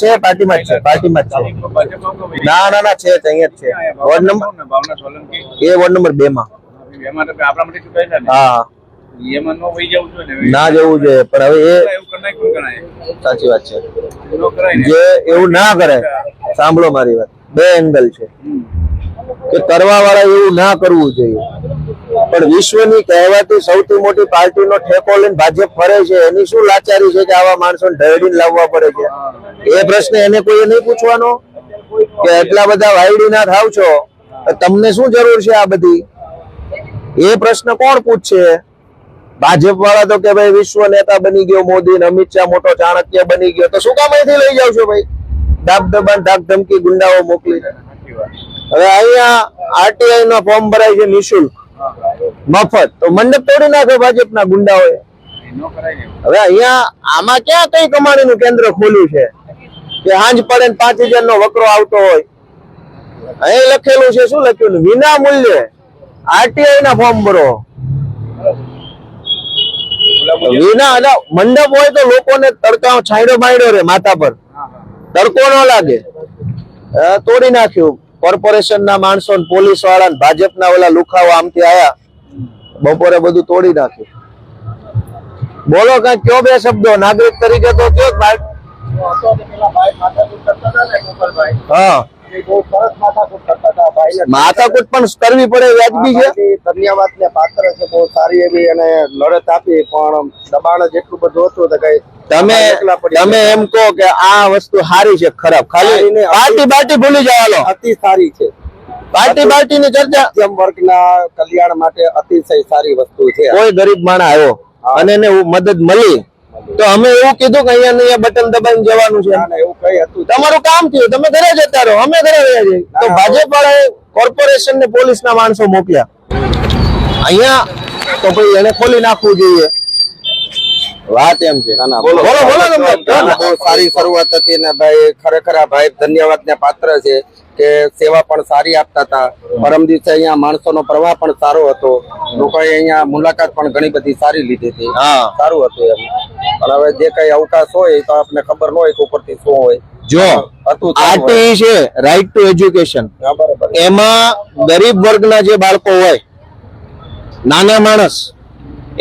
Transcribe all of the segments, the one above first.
છે, પાર્ટીમાં જ છે, પાર્ટીમાં જ છે. ના ના ના, છે અહીંયા જ છે. Ward number? એ વોર્ડ નંબર બે માં. ને જવું જોઈએ, પણ હવે સાચી વાત છે. જે એવું ના કરે, સાંભળો મારી વાત. બે એંગલ છે. કે કરવા વાળા એવું ના કરવું જોઈએ. પણ વિશ્વની કહેવાતી સૌથી મોટી પાર્ટીનો ઠેકો લઈને ભાજપ ફરે છે, એની શું લાચારી છે કે આવા માણસોને ઢળીને લાવવા પડે છે? એ પ્રશ્ન એને કોઈ નહીં પૂછવાનો? કે એટલા બધા વાયડીના થાવ છો? તમને શું જરૂર છે આ બધી? એ પ્રશ્ન કોણ પૂછશે? ભાજપ વાળા તો કે ભાઈ વિશ્વ નેતા બની ગયો, મોદી ને અમિત શાહ મોટો ચાણક્ય બની ગયો. તો શું કામ અહીંથી લઈ જાવ છો ભાઈ? ધાક દબાણ, ધાક ધમકી ગુંડાઓ મોકલી. હવે અહીંયા આરટીઆઈ નો ફોર્મ ભરાય છે નિશુલ્ક. મફત. તો મંડપ તોડી નાખે ભાજપના ગુંડાઓએ હવે અહીંયા આમાં ક્યાં કઈ કમાણીનું કેન્દ્ર ખોલ્યું છે? કે હાંજ પડે પાંચ હજાર નો વકરો આવતો હોય. અહીં લખેલું છે, શું લખ્યું? વિના મૂલ્યે આરટીઆઈ ના ફોર્મ ભરો. વિના મંડપ હોય તો લોકોને તડકા છાંયડો બાંયડો રે માથા પર. તડકો ન લાગે. તોડી નાખ્યું. કોર્પોરેશન ના માણસો પોલીસવાળા ને ભાજપના ઓલા લુખાઓ આમથી આયા બપોરે બધું તોડી નાખ્યું. બોલો કઈ કયો બે શબ્દો? નાગરિક તરીકે તો કયો હા. માથાકૂટ પણ કરવી પડે વ્યાજબી છે. ધન્યવાદ ને પાત્ર છે બહુ સારી એવી અને લડત આપી પણ દબાણ જ એટલું બધું હતું તો કઈ તમે તમે એમ કહો કે આ વસ્તુ સારી છે ખરાબ. ખાલી પાર્ટી પાર્ટી ભૂલી જવાનો અતિ સારી છે. પાર્ટી પાર્ટી ની ચર્ચા. મધ્યમ વર્ગના કલ્યાણ માટે અતિશય સારી વસ્તુ છે. કોઈ ગરીબ માણસ આવ્યો અને એને મદદ મળી તો અમે એવું કીધું કે અહીંયા અહીંયા બટન દબાઈને જવાનું છે. એવું કઈ હતું તમારું કામ થયું. તમે ઘરે જતા રહો. અમે ઘરે રહ્યા છીએ. તો ભાજપ વાળાએ કોર્પોરેશન ને પોલીસ ના માણસો મોકલ્યા. અહીંયા તો ભાઈ એને ખોલી નાખવું જોઈએ. વાત એમ છે. બોલો બોલો બહુ સારી શરૂઆત હતી ને ભાઈ ખરેખર આ ભાઈ ધન્યવાદ ને પાત્ર છે કે સેવા પણ સારી આપતા હતા. પરમ દિવસે અહીંયા માણસોનો પ્રવાહ પણ સારો હતો. લોકોએ અહીંયા મુલાકાત પણ ઘણી બધી સારી લીધી હતી. સારું હતું એમ. પણ હવે જે કઈ અવકાશ હોય તો આપણને ખબર ન હોય કે ઉપરથી શું હોય. જો. આરટીઈ છે રાઈટ ટુ એજ્યુકેશન એમાં ગરીબ વર્ગના જે બાળકો હોય નાના માણસ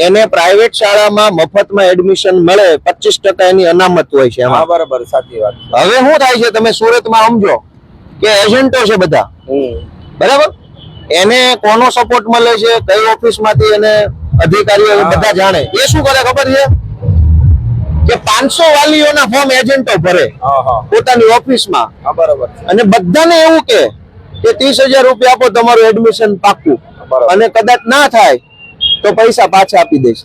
એને પ્રાઇવેટ શાળામાં મફતમાં એડમિશન મળે પચીસ ટકા એની અનામત હોય છે હા બરાબર સાચી વાત હવે શું થાય છે તમે સુરતમાં સમજો કે એજન્ટો છે બધા. બરાબર? એને કોનો સપોર્ટ મળે છે કઈ ઓફિસમાંથી એને અધિકારીઓ બધા જાણે. એ શું કરે ખબર છે? કે પાંચસો વાલીઓના ફોર્મ એજન્ટો ભરે પોતાની ઓફિસમાં. બરાબર અને બધાને એવું કે કે ત્રીસ હજાર રૂપિયા આપો તમારું એડમિશન પાક્કું. અને કદાચ ના થાય તો પૈસા પાછા આપી દઈશ.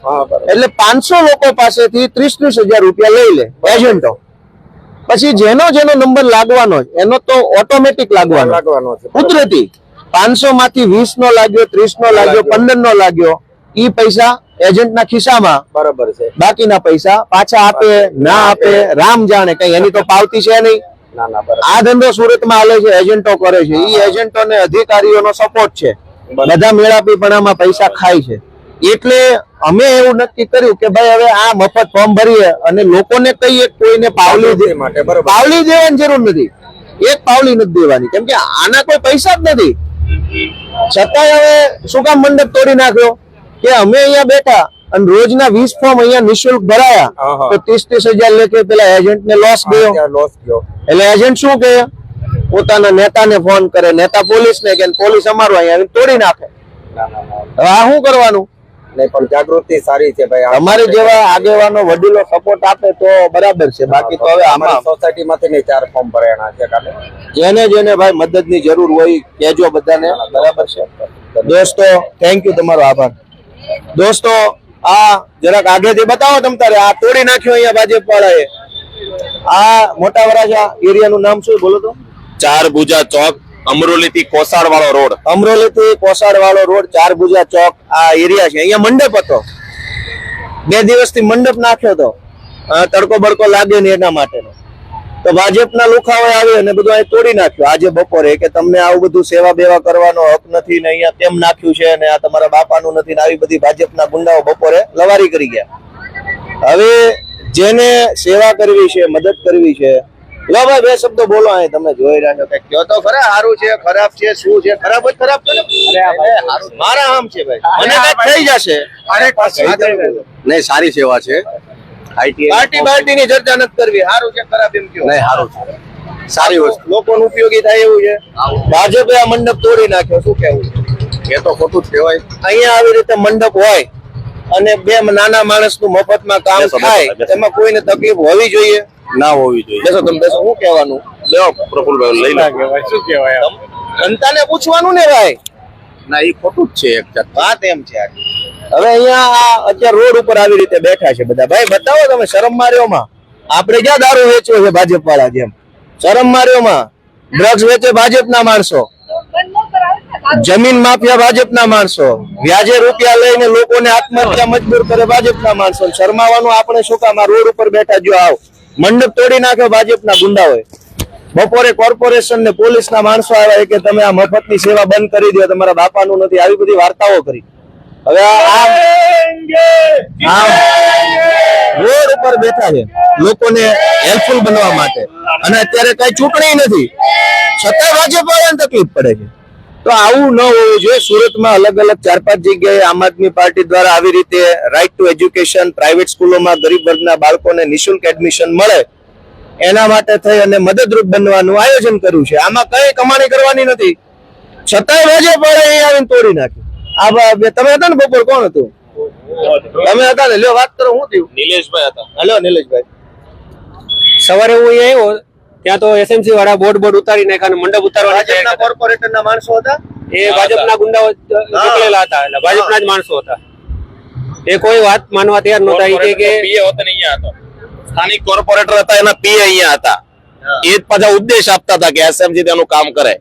એટલે પાંચસો લોકો પાસેથી ત્રીસ ત્રીસ હજાર રૂપિયા લઈ લે એજન્ટો પછી જેનો જેનો નંબર લાગવાનો છે, એનો તો ઓટોમેટિક લાગવાનો. કુદરતી પાંચસો માંથી વીસ નો લાગ્યો ત્રીસ નો લાગ્યો. પંદર નો લાગ્યો ઈ પૈસા એજન્ટ ના ખિસ્સામાં. બરાબર છે. બાકીના પૈસા પાછા આપે ના આપે રામ જાણે કઈ એની તો પાવતી છે નહીં. ના ના આ ધંધો સુરતમાં હાલે છે એજન્ટો કરે છે. ઈ એજન્ટોને અધિકારીઓનો સપોર્ટ છે. બધા મેળાપીપણામાં પૈસા ખાય છે. એટલે અમે એવું નક્કી કર્યું કે ભાઈ હવે આ મફત ફોર્મ ભરીએ અને લોકોને કહીએ કોઈને પાવલી માટે પાવલી દેવાની જરૂર નથી. એક પાવલી નથી દેવાની. કેમ કે આના કોઈ પૈસા જ નથી. છતાંય હવે શું કામ મંડપ તોડી નાખ્યો? કે અમે અહીંયા બેઠા અને રોજના વીસ ફોર્મ અહીંયા નિશુલ્ક ભરાયા. તો ત્રીસ ત્રીસ હજાર લેખે પેલા એજન્ટ ને લોસ ગયો. લોસ ગયો. એટલે એજન્ટ શું કહે? પોતાના નેતાને ફોન કરે. નેતા પોલીસ ને કે પોલીસ અમારું અહીંયા તોડી નાખે. હવે આ શું કરવાનું? નહીં પણ જાગૃતિ સારી છે ભાઈ. અમારી જેવા આગેવાનો વડીલો સપોર્ટ આપે તો બરાબર છે. બાકી તો હવે આમાં સોસાયટી માંથી ચાર ફોર્મ ભરાયા છે કાલે. જેને જેને ભાઈ મદદની જરૂર હોય કહેજો બધાને. બરાબર છે? દોસ્તો થેન્ક યુ તમારો આભાર. દોસ્તો આ જરાક આગળથી બતાવો તમ તારે. આ તોડી નાખ્યો અહીંયા ભાજપ વાળાએ આ મોટા વરાજા એરિયાનું નામ શું બોલો તો. ચાર ભુજા ચોક અમરોલી થી કોસાડ વાળો રોડ. અમરોલી થી કોસાડ વાળો રોડ ચાર ભુજા ચોક, આ એરિયા છે. અહીંયા મંડપ હતો. બે દિવસથી મંડપ નાખ્યો હતો. તડકો બડકો લાગે ને એના માટેનો. તો ભાજપના લુખાઓએ આવી અને બધું અહીં તોડી નાખ્યું. આજે બપોરે કે તમને આવું બધું સેવા બેવા કરવાનો હક નથી ને અહીંયા તેમ નાખ્યું છે ને આ તમારા બાપાનું નથી ને આવી બધી ભાજપના ગુંડાઓ બપોરે લવારી કરી ગયા. હવે જેને સેવા કરવી છે, મદદ કરવી છે લો ભાઈ બે શબ્દો બોલો અહીં તમે જોઈ રહ્યા છો કે કયો તો ખરા સારું છે ખરાબ છે શું છે ખરાબ જ ખરાબ છે મારા આમ છે ભાઈ. મને કઈ થઈ જશે. નહીં. સારી સેવા છે. પાર્ટી પાર્ટી ની ચર્ચા નથી કરવી. સારું છે ખરાબ એમ કયો. નહીં સારું છે. સારી વસ્તુ. લોકોને ઉપયોગી થાય એવું છે. ભાજપે આ મંડપ તોડી નાખ્યો શું કેવું એ તો ખોટું જ કહેવાય. અહીંયા આવી રીતે મંડપ હોય અને બે નાના માણસનું મફતમાં કામ થાય એમાં કોઈને તકલીફ હોવી જોઈએ? ના હોવી જોઈએ. બેસો તમે બેસો શું કહેવાનું? લેવો પ્રફુલભાઈ લઈ લો. કહેવાય શું કહેવાય? જનતાને પૂછવાનું ને ભાઈ. ના એ ખોટું જ છે એક જાત વાત એમ છે હવે અહીંયા આ અત્યારે રોડ ઉપર આવી રીતે બેઠા છે બધા. ભાઈ બતાવો તમે શરમ માર્યોમાં આપણે ક્યાં દારૂ વેચ્યો છે ભાજપ વાળા જેમ? શરમ માર્યોમાં ડ્રગ્સ વેચે ભાજપના માણસો. જમીન માફિયા ભાજપના માણસો. વ્યાજે રૂપિયા લઈને લોકોને આત્મહત્યા મજબૂર કરે ભાજપના માણસો. શરમાવાનું આપણે શું કામ? રોડ ઉપર બેઠા જો આવ. મંડપ તોડી નાખે ભાજપના ગુંડાઓએ. બપોરે કોર્પોરેશન ને પોલીસ ના માણસો આવ્યા કે તમે આ મફતની સેવા બંધ કરી દો, તમારા બાપાનું નથી. આવી બધી વાર્તાઓ કરી. હવે રોડ ઉપર બેઠા છે લોકોને હેલ્પફુલ બનવા માટે. અને અત્યારે કઈ ચૂંટણી નથી. છતાં ભાજપ વાળાને તકલીફ પડે છે. તો આવું ન હોવું જોઈએ. સુરતમાં અલગ અલગ ચાર પાંચ જગ્યાએ આમ આદમી પાર્ટી દ્વારા આવી રીતે રાઇટ ટુ એજ્યુકેશન પ્રાઇવેટ સ્કૂલોમાં ગરીબ વર્ગના બાળકોને નિઃશુલ્ક એડમિશન મળે એના માટે થઈ અને મદદરૂપ બનવાનું આયોજન કર્યું છે. આમાં કઈ કમાણી કરવાની નથી. છતાંય ભાજપ આવીને તોડી નાખ્યું. આ તમે હતા ને બપોર? કોણ હતું? તમે હતા ને? લ્યો વાત કરો હું થયું? નિલેશભાઈ હતા. હલો નિલેશભાઈ. સવારે હું અહીંયા આવ્યો ત્યાં તો એસએમસી વાળા બોર્ડ બોર્ડ ઉતારી નાખ્યા અને મંડપ ઉતારવાની કોર્પોરેટર ના કોર્પોરેટરના માણસો હતા. એ ભાજપના ગુંડાઓ નીકળેલા હતા એટલે ભાજપના જ માણસો હતા. એ કોઈ વાત માનવા તૈયાર નહોતા એ કે- કે પીએ હોતા ને અહીંયા હતો. સ્થાનિક કોર્પોરેટર હતા એના પીએ અહીંયા હતા. એ જ પાછા ઉદ્દેશ આપતા હતા કે એસએમસી તેનું કામ કરે.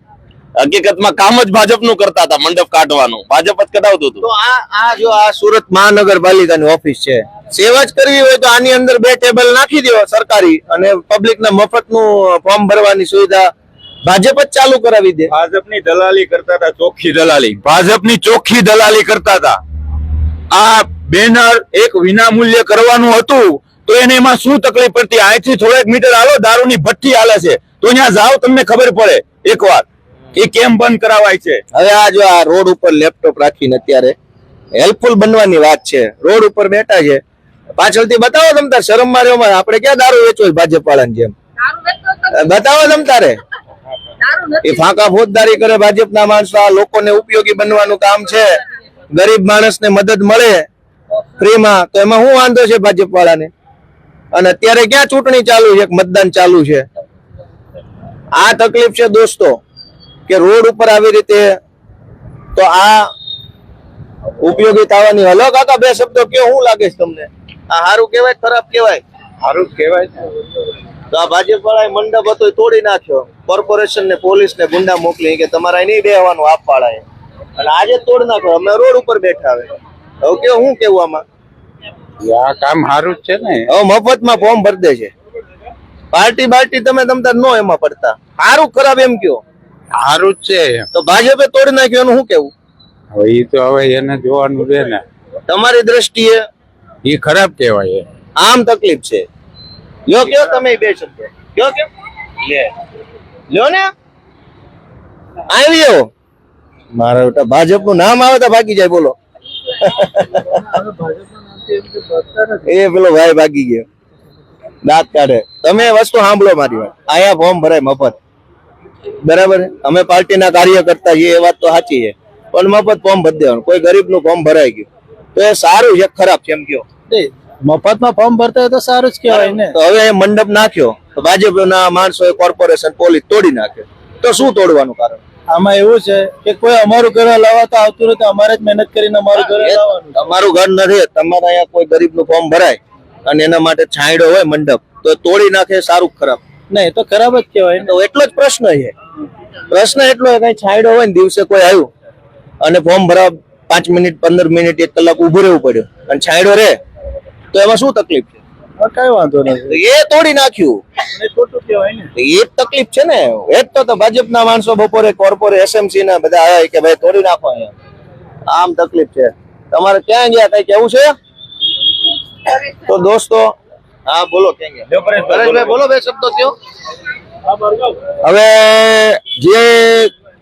હકીકતમાં કામ જ ભાજપનું કરતા હતા મંડપ કાઢવાનું. ભાજપ જ કઢાવતું હતું. તો આ આ જો આ સુરત મહાનગરપાલિકાની ઓફિસ છે સેવા જ કરવી હોય તો આની અંદર બે ટેબલ નાખી દો સરકારી અને પબ્લિક ના મફતનું ફોર્મ ભરવાની સુવિધા ભાજપ જ ચાલુ કરાવી દે. ભાજપની દલાલી કરતા હતા ચોખ્ખી દલાલી. ભાજપની ચોખ્ખી દલાલી કરતા હતા. આ બેનર એક વિના મૂલ્ય કરવાનું હતું તો એને એમાં શું તકલીફ પડતી? અહીંથી થોડેક મીટર હાલો દારૂની ભઠ્ઠી હાલે છે. તો ત્યાં જાઓ તમને ખબર પડે. એકવાર. એ કેમ બંધ કરાવાય છે? હવે આ જો આ રોડ ઉપર લેપટોપ રાખીને અત્યારે હેલ્પફુલ બનવાની વાત છે. રોડ ઉપર બેઠા છે. પાછળથી બતાવો તમ તાર શરમ માર્યોમાં આપણે ક્યાં દારૂ વેચો ભાજપ વાળાની જેમ? બતાવો તમ તારે. એ ફાંકા ફોજદારી કરે ભાજપના માણસો આ લોકોને ઉપયોગી બનવાનું કામ છે. ગરીબ માણસને મદદ મળે ફ્રીમાં તો એમાં શું વાંધો છે ભાજપ વાળાને અને અત્યારે ક્યાં ચૂંટણી ચાલુ છે? મતદાન ચાલુ છે. આ તકલીફ છે દોસ્તો. કે રોડ ઉપર આવી રીતે તો આ ઉપયોગી થવાની હલો કાકા બે શબ્દો કયો હું લાગે છે તમને? આ સારું કહેવાય ખરાબ કહેવાય? સારું કહેવાય તો. આ ભાજપ મંડપ હતો તોડી નાખ્યો. કોર્પોરેશન ને પોલીસ ને ગુંડા મોકલી કે તમારે નહીં બેહવાનું આપ વાળાએ. અને આજે તોડ નાખ્યો. અમે રોડ ઉપર બેઠા હવે. હવે કેવું શું કેવું આમાં? આ કામ સારું જ છે ને. હવે મફતમાં ફોર્મ ભરી દે છે પાર્ટી બાર્ટી તમે તમતા નો એમાં પડતા. સારું ખરાબ એમ કયો? સારું જ છે. તો ભાજપે તોડી નાખ્યું એનું શું કેવું હવે એ તો હવે એને જોવાનું છે ને. તમારી દ્રષ્ટિએ? એ ખરાબ કહેવાય આમ તકલીફ છે. લ્યો કયો તમે બે શબ્દ. કયો કયો લે. લ્યો ને. આવ્યો મારા બેટા ભાજપનું નામ આવે તો ભાગી જાય બોલો. એ પેલો ભાઈ ભાગી ગયો. દાંત કાઢે. તમે વસ્તુ સાંભળો મારી વાત. આયા ફોર્મ ભરાય મફત. બરાબર અમે પાર્ટીના કાર્યકર્તા છીએ એ વાત તો સાચી છે. પણ મફત ફોર્મ ભરી દેવાનું. કોઈ ગરીબનું ફોર્મ ભરાઈ ગયું. તો એ સારું છે ખરાબ છે એમ કયો. મફતમાં ફોર્મ ભરતા હોય તો સારું જ કહેવાય ને. તો હવે મંડપ નાખ્યો. તો ભાજપના માણસો કોર્પોરેશન પોલીસ તોડી નાખે. તો શું તોડવાનું કારણ? આમાં એવું છે કે કોઈ અમારું ઘર લાવવા તો આવતું નથી અમારે જ મહેનત કરીને અમારું ઘર અમારું લાવવાનું ઘર નથી તમારે અહીંયા કોઈ ગરીબનું ફોર્મ ભરાય અને એના માટે છાંયડો હોય મંડપ. તો તોડી નાખે સારું ખરાબ? નહીં તો ખરાબ જ કહેવાય. તો એટલો જ પ્રશ્ન છે. પ્રશ્ન એટલો કઈ છાંયડો હોય ને દિવસે કોઈ આવ્યું અને ફોર્મ ભરવા પાંચ મિનિટ પંદર મિનિટ એક કલાક ઉભું રહેવું પડ્યું અને છાંયડો રહે તો એમાં શું તકલીફ છે? કઈ વાંધો નથી એ તોડી નાખ્યું. એ જ તકલીફ છે ને. એ જ તો તો ભાજપના માણસો બપોરે કોર્પોરે એસએમસી ના બધા આવ્યા કે ભાઈ તોડી નાખો આમ તકલીફ છે. તમારે ક્યાં ગયા કઈ કેવું છે? તો દોસ્તો હા બોલો કેમ બોલો. બે શબ્દો કયો? હવે જે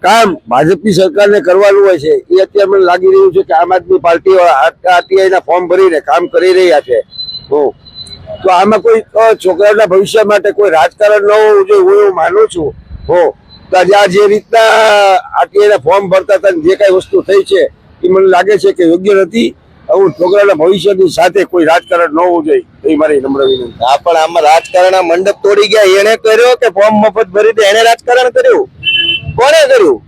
કામ ભાજપની સરકારને કરવાનું હોય છે એ અત્યારે મને લાગી રહ્યું છે કે આમ આદમી પાર્ટી આરટીઆઈ ના ફોર્મ ભરીને કામ કરી રહ્યા છે. હો. તો આમાં કોઈ છોકરાના ભવિષ્ય માટે કોઈ રાજકારણ ન હોવું જોઈએ હું એવું માનું છું. હો. તો આ જે રીતના આરટીઆઈ ના ફોર્મ ભરતા હતા ને જે કઈ વસ્તુ થઈ છે એ મને લાગે છે કે યોગ્ય નથી. આવું છોકરાના ભવિષ્યની સાથે કોઈ રાજકારણ ન હોવું જોઈએ, એ મારી નમ્ર વિનંતી. હા, પણ આમાં રાજકારણ મંડપ તોડી ગયા એને કર્યો કે ફોર્મ મફત ભરી દે એને રાજકારણ કર્યું? કોને કર્યું?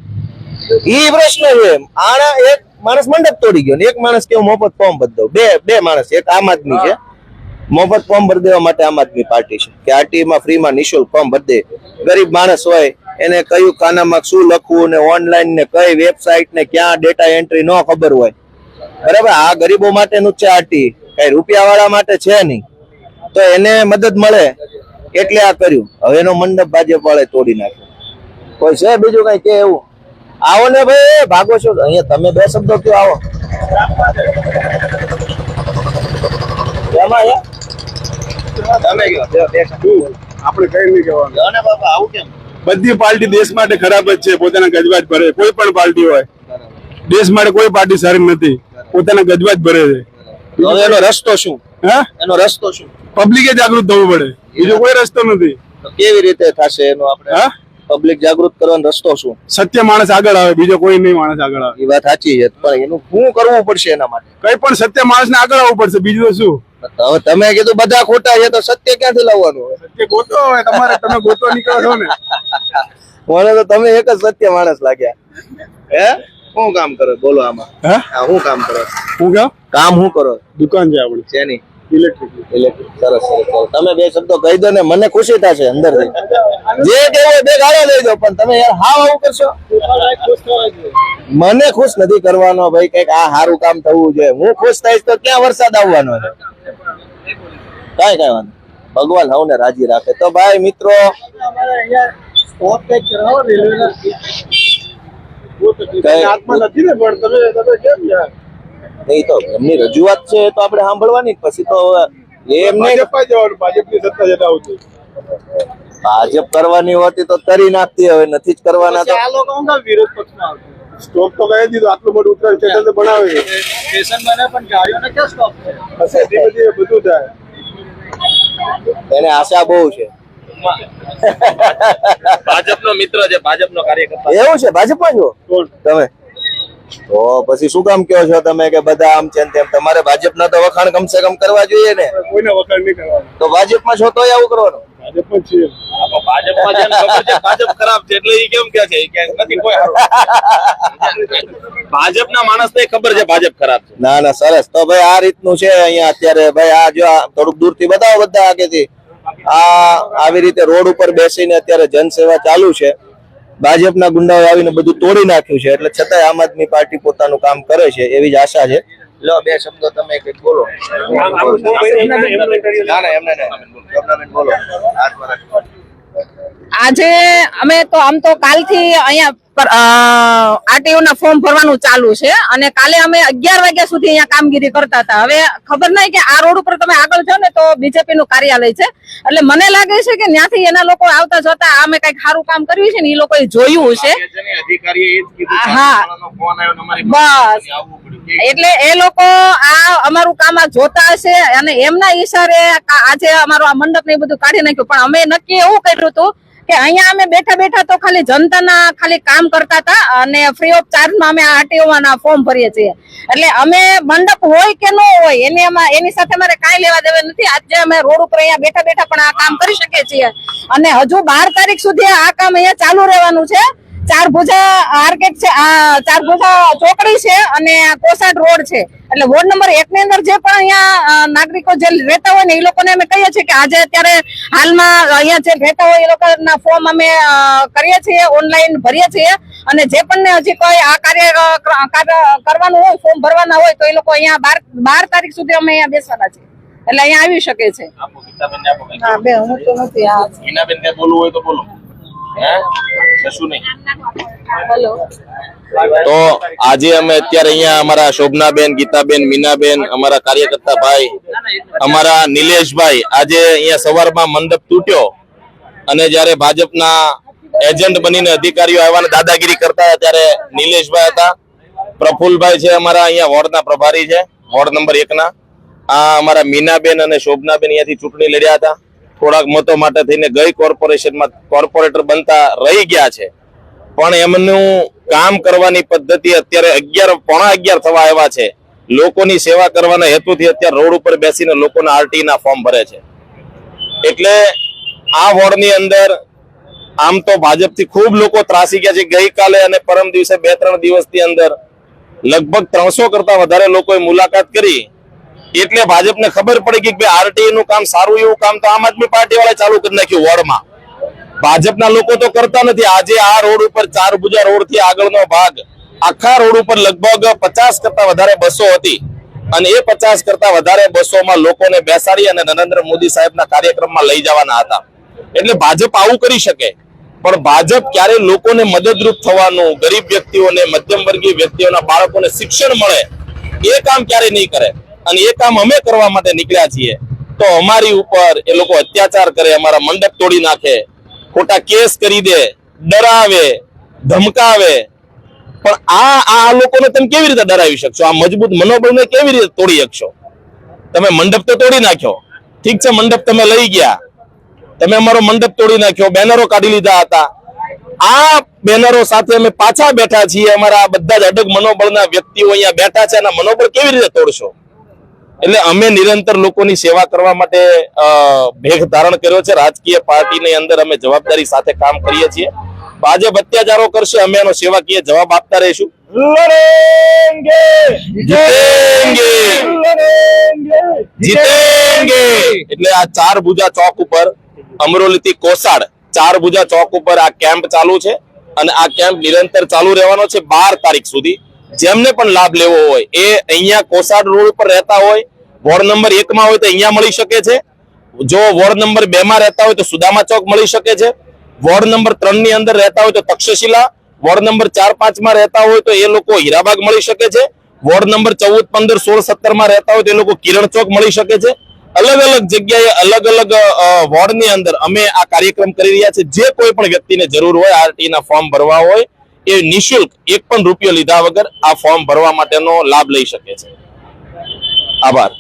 ઈ પ્રશ્ન છે. આના એક માણસ મંડપ તોડી ગયો ને, એક માણસ કેવું મફત ફોર્મ ભરી દઉં બે બે માણસ, એક આમ આદમી છે. મફત ફોર્મ ભરી દેવા માટે આમ આદમી પાર્ટી છે. કે આરટીમાં ફ્રીમાં નિઃશુલ્ક ફોર્મ ભરી દે. ગરીબ માણસ હોય, એને કયું ખાનામાં શું લખવું ને ઓનલાઈન ને કઈ વેબસાઇટ ને ક્યાં ડેટા એન્ટ્રી ન ખબર હોય. બરાબર? આ ગરીબો માટેનું જ છે આટી કઈ રૂપિયા વાળા માટે છે નહીં. તો એને મદદ મળે એટલે આ કર્યું. હવે એનો મંડપ ભાજપ વાળે તોડી નાખ્યો કોઈ છે બીજું કઈ કે એવું? આવો ને ભાઈ ભાગો છો. અહીંયા તમે બે શબ્દો કયો આવો. આપણે કઈ નહીં કહેવાનું. કયો આવું કેમ? બધી પાર્ટી દેશ માટે ખરાબ જ છે. પોતાના ગજવાજ ભરે. કોઈ પણ પાર્ટી હોય. દેશ માટે કોઈ પાર્ટી સારી નથી. પોતાના ગજવાજ ભરે છે. હવે એનો રસ્તો શું? હા? એનો રસ્તો શું? પબ્લિકે જાગૃત થવું પડે. બીજો કોઈ રસ્તો નથી. કેવી રીતે થશે એનો આપણે હા? પબ્લિક જાગૃત કરવાનો રસ્તો શું? સત્ય માણસ આગળ આવે બીજો કોઈ નહીં માણસ આગળ આવે. એ વાત સાચી છે પણ એનું શું કરવું પડશે એના માટે? કઈ પણ સત્ય માણસ ને આગળ આવવું પડશે બીજું શું? હવે તમે કીધું બધા ખોટા છે તો સત્ય ક્યાંથી લાવવાનું સત્ય ગોતો હવે તમારે તમે ગોતો નીકળો છો ને. મને તો તમે એક જ સત્ય માણસ લાગ્યા. હે? શું કામ કરો? બોલો આમાં. હા? હા શું કામ કરો? હું કામ કામ શું કરો? દુકાન છે આપણી. શેની ઇલેક્ટ્રિક ઇલેક્ટ્રિક સરસ સરસ સરસ. તમે બે શબ્દો કહી દો ને મને ખુશી થશે અંદર જે કેવું બે ગાળો લઈ દો પણ તમે યાર હાવ આવું કરશો? મને ખુશ નથી કરવાનો ભાઈ કંઈક આ સારું કામ થવું જોઈએ. હું ખુશ થઈશ તો ક્યાં વરસાદ આવવાનો છે? કાંઈ કઈ વાંધો ભગવાન હવને રાજી રાખે. તો ભાઈ મિત્રો પણ તમે તમે કેમ યાર નહીં તો એમની રજૂઆત છે તો આપણે સાંભળવાની પછી તો એમને ભાજપની સત્તા જતા છે ભાજપ કરવાની હોતી તો કરી નાખતી હવે નથી જ કરવાના તો વિરોધ પક્ષમાં સ્ટોપ તો કહી દીધું આટલું મોટું ઉત્તરાયણ સ્ટેશન બનાવે છે. સ્ટેશન બને પણ ગાડીઓને ક્યાં સ્ટોપ હશે ધીમે ધીમે બધું થાય. એને આશા બહુ છે. ભાજપનો મિત્ર છે ભાજપનો કાર્યકર્તા. એવું છે ભાજપમાં જો તમે. તો પછી શું કામ કયો છો તમે કે બધા આમ છે ને તેમ? તમારે ભાજપના તો વખાણ કમસે કમ કરવા જોઈએ ને. કોઈને વખાણ નહીં કરવાનું. તો ભાજપમાં છો તોય આવું કરવાનું. ભાજપમાં જ ભાજપમાં છે ખબર છે ભાજપ ખરાબ છે એટલે એ કેમ કે છે? કે નથી કોઈ ભાજપના માણસને ખબર છે ભાજપ ખરાબ છે. ના ના સરસ. તો ભાઈ આ રીતનું છે અહીંયા અત્યારે. ભાઈ આ જો થોડુંક દૂરથી બતાવો બધા આગેથી. આ આવી રીતે રોડ ઉપર બેસીને અત્યારે જનસેવા ચાલુ છે. ભાજપના ગુંડાઓ આવીને બધું તોડી નાખ્યું છે. એટલે છતાંય આમ આદમી પાર્ટી પોતાનું કામ કરે છે એવી જ આશા છે. લો બે શબ્દો તમે કંઈક બોલો. ના ના એમને બોલો. હાથમાં રાખો. આજે અમે તો આમ તો કાલથી અહીંયા આરટીઓના ફોર્મ ભરવાનું ચાલુ છે અને કાલે અમે અગિયાર વાગ્યા સુધી અહીંયા કામગીરી કરતા હતા. હવે ખબર નહીં કે આ રોડ ઉપર તમે આગળ જાઓ ને તો બીજેપી નું કાર્યાલય છે. એટલે મને લાગે છે કે ત્યાંથી એના લોકો આવતા જતા અમે કંઈક સારું કામ કર્યું છે ને એ લોકોએ જોયું છે. હા. બસ. એટલે એ લોકો આ અમારું કામ આ જોતા હશે અને એમના ઈશારે આજે અમારું આ મંડપ ને બધું કાઢી નાખ્યું. પણ અમે નક્કી એવું કર્યું હતું કે અહીંયા અમે બેઠા બેઠા તો ખાલી જનતાના ખાલી કામ કરતા હતા અને ફ્રી ઓફ ચાર્જમાં અમે આરટીઓના ફોર્મ ભરીએ છીએ. એટલે અમે મંડપ હોય કે ન હોય, એની એમાં એની સાથે અમારે કાંઈ લેવા દેવા નથી. આજે અમે રોડ ઉપર અહીંયા બેઠા બેઠા પણ આ કામ કરી શકીએ છીએ. અને હજુ બાર તારીખ સુધી આ કામ અહીંયા ચાલુ રહેવાનું છે. ચાર ભુજા આર્કેટ છે ચાર ભુજા ચોકડી છે અને આ કોસાડ રોડ છે. એટલે વોર્ડ નંબર એક ની અંદર જે પણ અહીંયા નાગરિકો જે રહેતા હોય ને એ લોકોને અમે કહીએ છીએ કે આજે અત્યારે હાલમાં અહીંયા જે રહેતા હોય એ લોકોના ફોર્મ અમે કરીએ છીએ ઓનલાઈન ભરીએ છીએ. અને જે પણ ને હજી કોઈ આ કાર્ય કરવાનું હોય ફોર્મ ભરવાના હોય તો એ લોકો અહીંયા બાર બાર તારીખ સુધી અમે અહીંયા બેસવાના છીએ. એટલે અહીંયા આવી શકે છે. હા બે હું તો નથી બોલવું હોય તો બોલો. તો આજે અમે અત્યારે અહીંયા અમારા શોભનાબેન ગીતાબેન મીનાબેન અમારા કાર્યકર્તા ભાઈ અમારા નિલેશભાઈ આજે અહીંયા સવારમાં મંડપ તૂટ્યો અને જ્યારે ભાજપના એજન્ટ બનીને અધિકારીઓ આવવાના દાદાગીરી કરતા હતા ત્યારે નિલેશભાઈ હતા. પ્રફુલભાઈ છે અમારા અહીંયા વોર્ડના પ્રભારી છે વોર્ડ નંબર એકના. આ અમારા મીનાબેન અને શોભનાબેન અહીંયાથી ચૂંટણી લડ્યા હતા. થોડાક મતો માટે થઈને ગઈ કોર્પોરેશનમાં કોર્પોરેટર બનતા રહી ગયા છે. પણ એમનું કામ કરવાની પદ્ધતિ અત્યારે અગિયાર, પોણા અગિયાર થવા આવ્યા છે. લોકોની સેવા કરવાના હેતુથી અત્યારે રોડ ઉપર બેસીને લોકોના આરટીના ફોર્મ ભરે છે. એટલે આ વોર્ડની અંદર આમ તો ભાજપથી ખૂબ લોકો ત્રાસી ગયા છે. ગઈકાલે અને પરમ દિવસે બે, ત્રણ દિવસની અંદર લગભગ ત્રણસો કરતા વધારે લોકોએ મુલાકાત કરી. એટલે ભાજપને ખબર પડી કે ભાઈ આરટીઆઈ નું કામ સારું, એવું કામ તો આમ આદમી પાર્ટી વાળા ચાલુ કરી નાખ્યું વોર્ડમાં. ભાજપના લોકો તો કરતા નથી. આજે આ રોડ ઉપર ચાર ભુજા રોડથી આગળનો ભાગ, આખા રોડ ઉપર લગભગ પચાસ કરતા વધારે બસો હતી. અને એ પચાસ કરતા વધારે બસોમાં લોકોને બેસાડી અને નરેન્દ્ર મોદી સાહેબના કાર્યક્રમમાં લઈ જવાના હતા. એટલે ભાજપ આવું કરી શકે. પણ ભાજપ ક્યારે લોકોને મદદરૂપ થવાનું, ગરીબ વ્યક્તિઓને મધ્યમ વર્ગીય વ્યક્તિઓના બાળકોને શિક્ષણ મળે, એ કામ ક્યારે નહીં કરે. અને એ કામ અમે કરવા માટે નીકળ્યા છીએ. તો અમારી ઉપર એ લોકો અત્યાચાર કરે, અમારા મંડપ તોડી નાખે, ખોટા કેસ કરી દે, ડરાવે, ધમકાવે. પણ આ આ લોકોને તમે કેવી રીતે ડરાવી શકશો? આ મજબૂત મનોબળને કેવી રીતે તોડી શકશો? તમે મંડપ તો તોડી નાખ્યો. ઠીક છે, મંડપ તમે લઈ ગયા. તમે અમારો મંડપ તોડી નાખ્યો, બેનરો કાઢી લીધા હતા. આ બેનરો સાથે અમે પાછા બેઠા છીએ. અમારા બધા જ અડગ મનોબળના વ્યક્તિઓ અહીંયા બેઠા છે. અને મનોબળ કેવી રીતે તોડશો? એટલે અમે નિરંતર લોકોની સેવા કરવા માટે ભેગ ધારણ કર્યો છે. રાજકીય પાર્ટીની અંદર અમે જવાબદારી સાથે કામ કરીએ છીએ. ભાજપ અત્યાચારો કરશે અમે એનો સેવાકીય જવાબ આપતા રહીશું. જીતેંગે! એટલે આ ચાર ભુજા ચોક ઉપર અમરોલીથી કોસાડ ચાર ભુજા ચોક ઉપર આ કેમ્પ ચાલુ છે. અને આ કેમ્પ નિરંતર ચાલુ રહેવાનો છે બાર તારીખ સુધી. જેમને પણ લાભ લેવો હોય, એ અહીંયા કોસાડ રોડ ઉપર રહેતા હોય, વોર્ડ નંબર એક માં હોય તો અહીંયા મળી શકે છે. જો વોર્ડ નંબર બે માં રહેતા હોય તો સુદામા ચોક મળી શકે છે. વોર્ડ નંબર ત્રણની અંદર રહેતા હોય તો તક્ષશિલા. વોર્ડ નંબર ચાર પાંચમાં રહેતા હોય તો એ લોકો હીરાબાગ મળી શકે છે. વોર્ડ નંબર ચૌદ, પંદર, સોળ, સત્તરમાં રહેતા હોય તો એ લોકો કિરણ ચોક મળી શકે છે. અલગ અલગ જગ્યાએ અલગ અલગ વોર્ડની અંદર અમે આ કાર્યક્રમ કરી રહ્યા છે જે કોઈ પણ વ્યક્તિને જરૂર હોય આરટી ના ફોર્મ ભરવા હોય એ નિશુલ્ક એક પણ રૂપિયો લીધા વગર આ ફોર્મ ભરવા માટેનો લાભ લઈ શકે છે. આભાર.